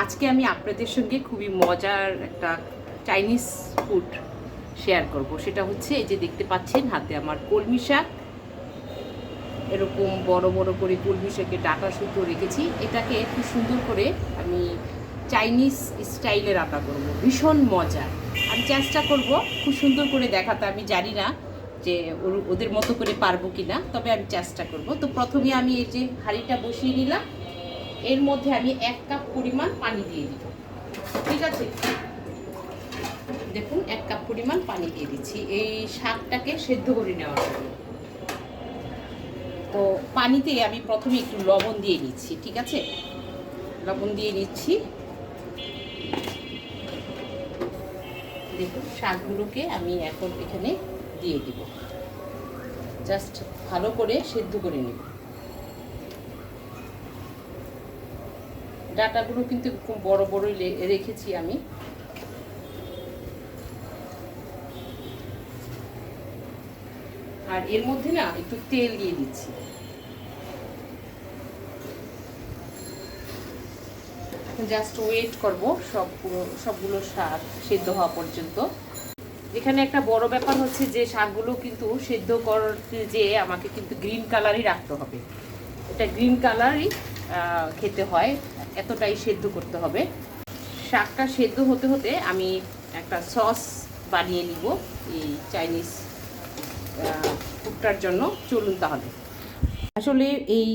আজকে আমি আপনাদের সঙ্গে খুবই মজার একটা চাইনিজ ফুড শেয়ার করব। সেটা হচ্ছে এই যে দেখতে পাচ্ছেন, হাতে আমার কলমি শাক। এরকম বড় বড় করে কলমি শাকে ডাটা সুতো রেখেছি। এটাকে খুব সুন্দর করে আমি চাইনিজ স্টাইলে রান্না করব। ভীষণ মজা আমি চেষ্টা করব খুব সুন্দর করে দেখাতে। আমি জানি না যে ওদের মতো করে পারব কি না তবে আমি চেষ্টা করব। তো প্রথমে আমি এই যে হাঁড়িটা বসিয়ে নিলাম। এর মধ্যে আমি এক কাপ পরিমাণ পানি দিয়ে দিব। ঠিক আছে? দেখুন, এক কাপ পরিমাণ পানি দিয়ে দিচ্ছি। এই শাকটাকে সেদ্ধ করে নেওয়ার জন্য। তো পানিতে আমি প্রথমে একটু লবণ দিয়ে নিচ্ছি, ঠিক আছে? লবণ দিয়ে নিচ্ছি। দেখুন, শাকগুলোকে আমি এখন এখানে দিয়ে দিব। জাস্ট ভালো করে সেদ্ধ করে নেব। ডাটাগুলো কিন্তু খুব বড় বড়ই রেখেছি আমি। আর এর মধ্যে না একটু তেল দিয়ে দিচ্ছি। জাস্ট ওয়েট করব সবগুলো সবগুলো শাক সেদ্ধ হওয়া পর্যন্ত। এখানে একটা বড় ব্যাপার হচ্ছে যে শাকগুলো কিন্তু সেদ্ধ করতে যে আমাকে কিন্তু গ্রিন কালারই রাখতে হবে। এটা গ্রিন কালারই খেতে হয়। এতটাই সেদ্ধ করতে হবে। শাকটা সেদ্ধ হতে হতে আমি একটা সস বানিয়ে নিব এই চাইনিজ ফুডটার জন্য। চলুন তাহলে। আসলে এই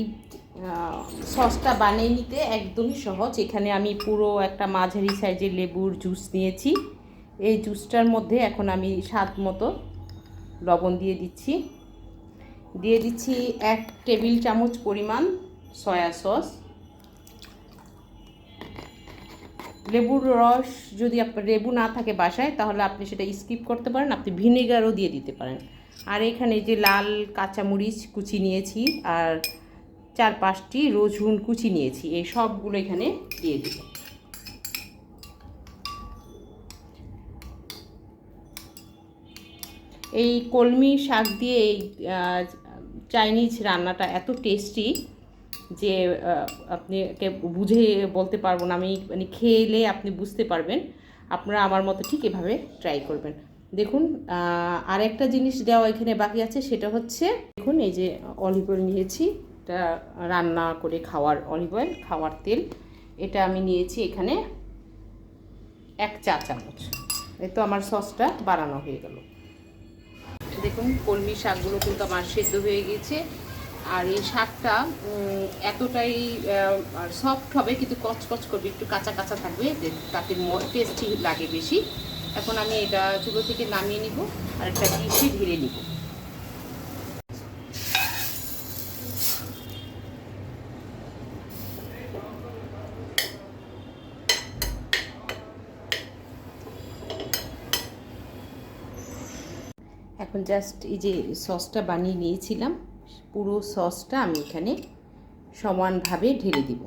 সসটা বানিয়ে নিতে একদমই সহজ। এখানে আমি পুরো একটা মাঝারি সাইজের লেবুর জুস নিয়েছি। এই জুসটার মধ্যে এখন আমি স্বাদ মতো লবণ দিয়ে দিচ্ছি। দিয়ে দিচ্ছি এক টেবিল চামচ পরিমাণ সয়া সস। লেবুর রস যদি আপনার লেবু না থাকে বাসায়, তাহলে আপনি সেটা স্কিপ করতে পারেন, আপনি ভিনেগারও দিয়ে দিতে পারেন। আর এখানে যে লাল কাঁচামরিচ কুচি নিয়েছি, আর চার পাঁচটি রসুন কুচি নিয়েছি, এই সবগুলো এখানে দিয়ে দিব। এই কলমি শাক দিয়ে এই চাইনিজ রান্নাটা এত টেস্টি যে আহ, আপনি কে বুঝে বলতে পারব না আমি মানে খেলে আপনি বুঝতে পারবেন। আপনারা আমার মতো ঠিক এভাবে ট্রাই করবেন। দেখুন আহ, আরেকটা জিনিস দেওয়া এখানে বাকি আছে সেটা হচ্ছে দেখুন এই যে অলিভ অয়েল নিয়েছি এটা রান্না করে খাওয়ার অলিভ অয়েল খাওয়ার তেল। এটা আমি নিয়েছি এখানে এক চা চামচ। এই তো আমার সসটা বাড়ানো হয়ে গেল। দেখুন কলমি শাকগুলো কিন্তু আমার সেদ্ধ হয়ে গেছে আর এই শাকটা এতটাই সফট হবে, কিন্তু কচকচ করবে, একটু কাঁচা কাঁচা থাকবে তাতে টেস্টি লাগে বেশি। এখন আমি এটা চুলো থেকে নামিয়ে নিব, আর একটা ডিশে ঢেলে নিব। এখন জাস্ট এই যে সসটা বানিয়ে নিয়েছিলাম পুরো সসটা আমি এখানে সমানভাবে ঢেলে দিব।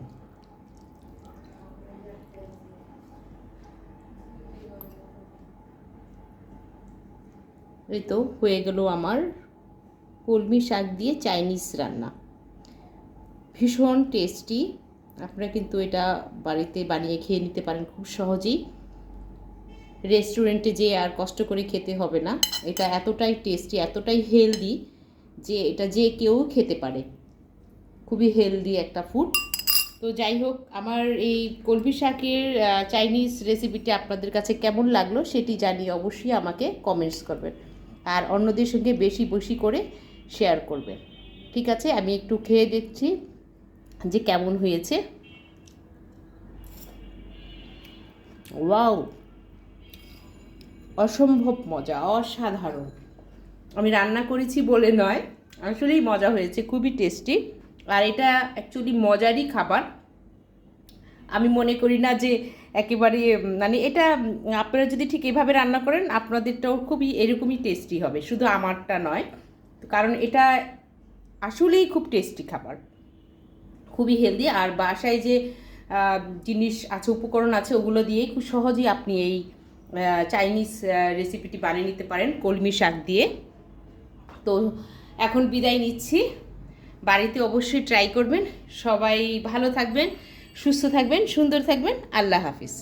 এই তো হয়ে গেল আমার কলমি শাক দিয়ে চাইনিজ রান্না। ভীষণ টেস্টি। আপনারা কিন্তু এটা বাড়িতে বানিয়ে খেয়ে নিতে পারেন খুব সহজেই। রেস্টুরেন্টে যেয়ে আর কষ্ট করে খেতে হবে না। এটা এতটাই টেস্টি, এতটাই হেলদি যে এটা যে কেউ খেতে পারে। খুবই হেলদি একটা ফুড তো যাই হোক, আমার এই কলবি শাকের চাইনিজ রেসিপিটি আপনাদের কাছে কেমন লাগল সেটি জানিয়ে অবশ্যই আমাকে কমেন্টস করবেন। আর অন্যদের সঙ্গে বেশি বেশি করে শেয়ার করবেন। ঠিক আছে? আমি একটু খেয়ে দেখছি যে কেমন হয়েছে। ওয়াও! অসম্ভব মজা, অসাধারণ। আমি রান্না করেছি বলে নয়। আসলেই মজা হয়েছে, খুবই টেস্টি আর এটা অ্যাকচুয়ালি মজারই খাবার। আমি মনে করি না যে একেবারে মানে এটা, আপনারা যদি ঠিক এভাবে রান্না করেন, আপনাদেরটাও খুবই এরকমই টেস্টি হবে। শুধু আমারটা নয়। কারণ এটা আসলেই খুব টেস্টি খাবার। খুবই হেলদি আর বাসায় যে জিনিস আছে, উপকরণ আছে, ওগুলো দিয়েই খুব সহজেই আপনি এই চাইনিজ রেসিপিটি বানিয়ে নিতে পারেন। কলমি শাক দিয়ে। তো এখন বিদায় নিচ্ছি। বাড়িতে অবশ্যই ট্রাই করবেন। সবাই ভালো থাকবেন, সুস্থ থাকবেন, সুন্দর থাকবেন। আল্লাহ হাফিজ।